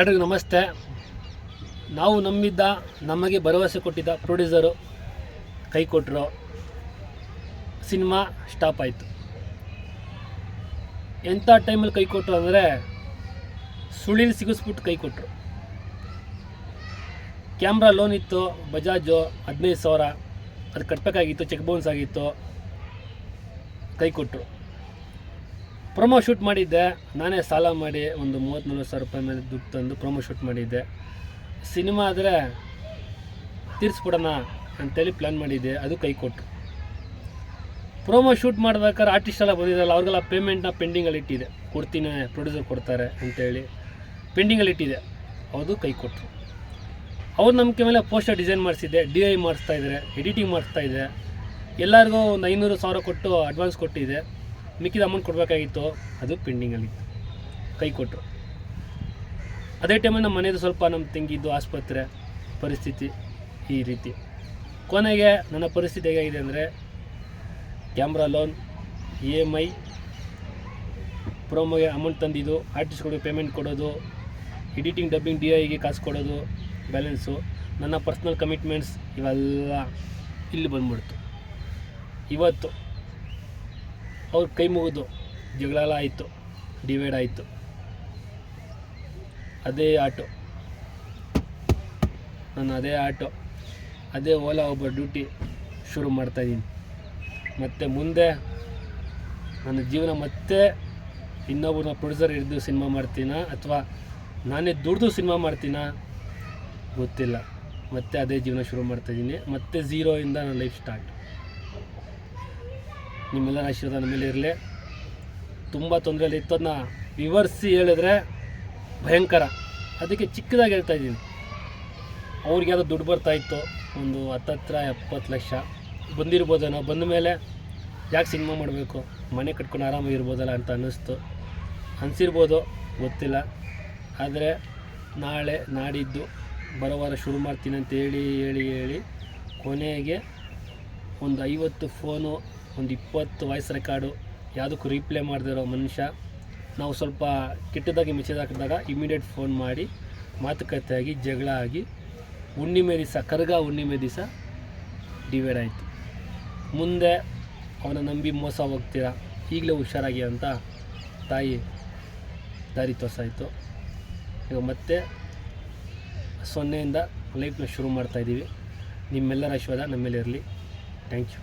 ಎಲ್ರಿಗೂ ನಮಸ್ತೆ. ನಾವು ನಂಬಿದ್ದ ನಮಗೆ ಭರವಸೆ ಕೊಟ್ಟಿದ್ದ ಪ್ರೊಡ್ಯೂಸರು ಕೈ ಕೊಟ್ಟರು ಸಿನಿಮಾ ಸ್ಟಾಪ್ ಆಯಿತು. ಎಂಥ ಟೈಮಲ್ಲಿ ಕೈ ಕೊಟ್ಟರು ಅಂದರೆ ಸುಳಿಲ್ ಸಿಗಿಸ್ಬಿಟ್ಟು ಕೈ ಕೊಟ್ಟರು ಕ್ಯಾಮ್ರಾ ಲೋನ್ ಇತ್ತು ಬಜಾಜು ಹದಿನೈದು ಸಾವಿರ ಅದು ಕಟ್ಟಬೇಕಾಗಿತ್ತು ಚೆಕ್ ಬೌನ್ಸ್ ಆಗಿತ್ತು ಕೈ ಕೊಟ್ಟರು ಪ್ರೊಮೋ ಶೂಟ್ ಮಾಡಿದ್ದೆ. ನಾನೇ ಸಾಲ ಮಾಡಿ ಒಂದು ಮೂವತ್ತು ನಲ್ವತ್ತು ಸಾವಿರ ರೂಪಾಯಿ ಮೇಲೆ ದುಡ್ಡು ತಂದು ಪ್ರೊಮೋ ಶೂಟ್ ಮಾಡಿದ್ದೆ. ಸಿನಿಮಾ ಆದರೆ ತೀರಿಸ್ಬಿಡೋಣ ಅಂತೇಳಿ ಪ್ಲ್ಯಾನ್ ಮಾಡಿದ್ದೆ. ಅದು ಕೈ ಕೊಟ್ಟರು ಪ್ರೊಮೋ ಶೂಟ್ ಮಾಡ್ಬೇಕಾದ್ರೆ ಆರ್ಟಿಸ್ಟ್ ಎಲ್ಲ ಬಂದಿದ್ದಲ್ಲ ಅವ್ರಿಗೆಲ್ಲ ಪೇಮೆಂಟ್ನ ಪೆಂಡಿಂಗಲ್ಲಿ ಇಟ್ಟಿದೆ. ಕೊಡ್ತೀನಿ ಪ್ರೊಡ್ಯೂಸರ್ ಕೊಡ್ತಾರೆ ಅಂತೇಳಿ ಪೆಂಡಿಂಗಲ್ಲಿ ಇಟ್ಟಿದೆ. ಅದು ಕೈ ಕೊಟ್ಟರು ಅವ್ರ ನಂಬಿಕೆ ಮೇಲೆ ಪೋಸ್ಟರ್ ಡಿಸೈನ್ ಮಾಡಿಸಿದ್ದೆ ಡಿ ಐ ಮಾಡಿಸ್ತಾ ಇದ್ದಾರೆ ಎಡಿಟಿಂಗ್ ಮಾಡಿಸ್ತಾ ಇದೆ ಎಲ್ಲರಿಗೂ ಒಂದು ಐನೂರು ಸಾವಿರ ಕೊಟ್ಟು ಅಡ್ವಾನ್ಸ್ ಕೊಟ್ಟಿದೆ. ಮಿಕ್ಕಿದ ಅಮೌಂಟ್ ಕೊಡಬೇಕಾಗಿತ್ತು, ಅದು ಪೆಂಡಿಂಗಲ್ಲಿತ್ತು ಕೈ ಕೊಟ್ಟರು ಅದೇ ಟೈಮಲ್ಲಿ ನಮ್ಮ ಮನೆಯದು ಸ್ವಲ್ಪ ನಮ್ಮ ತಂಗಿದ್ದು ಆಸ್ಪತ್ರೆ ಪರಿಸ್ಥಿತಿ ಈ ರೀತಿ. ಕೊನೆಗೆ ನನ್ನ ಪರಿಸ್ಥಿತಿ ಹೇಗಾಗಿದೆ ಅಂದರೆ camera loan E M I ಪ್ರೋಮೋಗೆ amount ತಂದಿದ್ದು ಆರ್ಟಿಸ್ಟ್ಗಳಿಗೆ ಪೇಮೆಂಟ್ ಕೊಡೋದು ಎಡಿಟಿಂಗ್ ಡಬ್ಬಿಂಗ್ ಡಿ ಐಗೆ ಕಾಸು ಕೊಡೋದು ಬ್ಯಾಲೆನ್ಸು ನನ್ನ ಪರ್ಸ್ನಲ್ ಕಮಿಟ್ಮೆಂಟ್ಸ್ ಇವೆಲ್ಲ ಇಲ್ಲಿ ಬಂದ್ಬಿಡ್ತು. ಇವತ್ತು ಅವ್ರ ಕೈ ಮುಗಿದು ಜಗಳ ಎಲ್ಲ ಆಯಿತು ಡಿವೈಡ್ ಆಯಿತು. ಅದೇ ಆಟೋ. ನಾನು ಅದೇ ಆಟೋ, ಅದೇ ಓಲಾ ಒಬ್ಬ ಡ್ಯೂಟಿ ಶುರು ಮಾಡ್ತಾಯಿದ್ದೀನಿ ಮತ್ತು ಮುಂದೆ ನನ್ನ ಜೀವನ ಮತ್ತೆ ಇನ್ನೊಬ್ಬರನ್ನ ಪ್ರೊಡ್ಯೂಸರ್ ಹಿಡಿದು ಸಿನಿಮಾ ಮಾಡ್ತೀನಾ ಅಥವಾ ನಾನೇ ದುಡ್ದು ಸಿನಿಮಾ ಮಾಡ್ತೀನಾ ಗೊತ್ತಿಲ್ಲ. ಮತ್ತೆ ಅದೇ ಜೀವನ ಶುರು ಮಾಡ್ತಾಯಿದ್ದೀನಿ ಮತ್ತೆ ಝೀರೋಯಿಂದ ನನ್ನ ಲೈಫ್ ಸ್ಟಾರ್ಟ್ ನಿಮ್ಮೆಲ್ಲರ ಆಶೀರ್ವಾದ ನಮ್ಮ ಮೇಲೆ ಇರಲಿ. ತುಂಬ ತೊಂದರೆಯಲ್ಲಿ ಇತ್ತು ಅದನ್ನ ವಿವರಿಸಿ ಹೇಳಿದ್ರೆ ಭಯಂಕರ. ಅದಕ್ಕೆ ಚಿಕ್ಕದಾಗಿ ಹೇಳ್ತಾ ಇದ್ದೀನಿ. ಅವ್ರಿಗೆ ಅದು ದುಡ್ಡು ಬರ್ತಾಯಿತ್ತು ಒಂದು ಹತ್ತತ್ರ ಎಪ್ಪತ್ತು ಲಕ್ಷ. ಬಂದಿರ್ಬೋದೇನೋ ಬಂದ ಮೇಲೆ ಯಾಕೆ ಸಿನಿಮಾ ಮಾಡಬೇಕು? ಮನೆ ಕಟ್ಕೊಂಡು ಆರಾಮಾಗಿರ್ಬೋದಲ್ಲ ಅಂತ ಅನ್ನಿಸ್ತು. ಅನಿಸಿರ್ಬೋದು, ಗೊತ್ತಿಲ್ಲ. ಆದರೆ ನಾಳೆ ನಾಡಿದ್ದು ಬರೋ ವಾರ ಶುರು ಮಾಡ್ತೀನಿ ಅಂತ ಹೇಳಿ ಹೇಳಿ ಹೇಳಿ ಕೊನೆಗೆ ಒಂದು ಐವತ್ತು ಫೋನು ಒಂದು ಇಪ್ಪತ್ತು ವಾಯ್ಸ್ ರೆಕಾರ್ಡು ಯಾವುದಕ್ಕೂ ರೀಪ್ಲೇ ಮಾಡದಿರೋ ಮನುಷ್ಯ. ನಾವು ಸ್ವಲ್ಪ ಕೆಟ್ಟದಾಗಿ ಮೆಸೇಜ್ ಹಾಕಿದಾಗ ಇಮಿಡಿಯೇಟ್ ಫೋನ್ ಮಾಡಿ ಮಾತುಕತೆಯಾಗಿ ಜಗಳ ಆಗಿ ಹುಣ್ಣಿಮೆ ದಿವಸ, ಕರ್ಗ ಹುಣ್ಣಿಮೆ ದಿವಸ ಡಿವೈಡ್ ಆಯಿತು. ಮುಂದೆ ಅವನ ನಂಬಿ ಮೋಸ ಹೋಗ್ತೀರಾ, ಈಗಲೇ ಹುಷಾರಾಗಿ ಅಂತ ತಾಯಿ ದಾರಿ ತೋರ್ಸಾಯಿತು. ಈಗ ಮತ್ತೆ ಸೊನ್ನೆಯಿಂದ ಲೈಫ್ನ ಶುರು ಮಾಡ್ತಾಯಿದ್ದೀವಿ ನಿಮ್ಮೆಲ್ಲರ ಆಶೀರ್ವಾದ ನಮ್ಮೇಲಿರಲಿ ಥ್ಯಾಂಕ್ ಯು.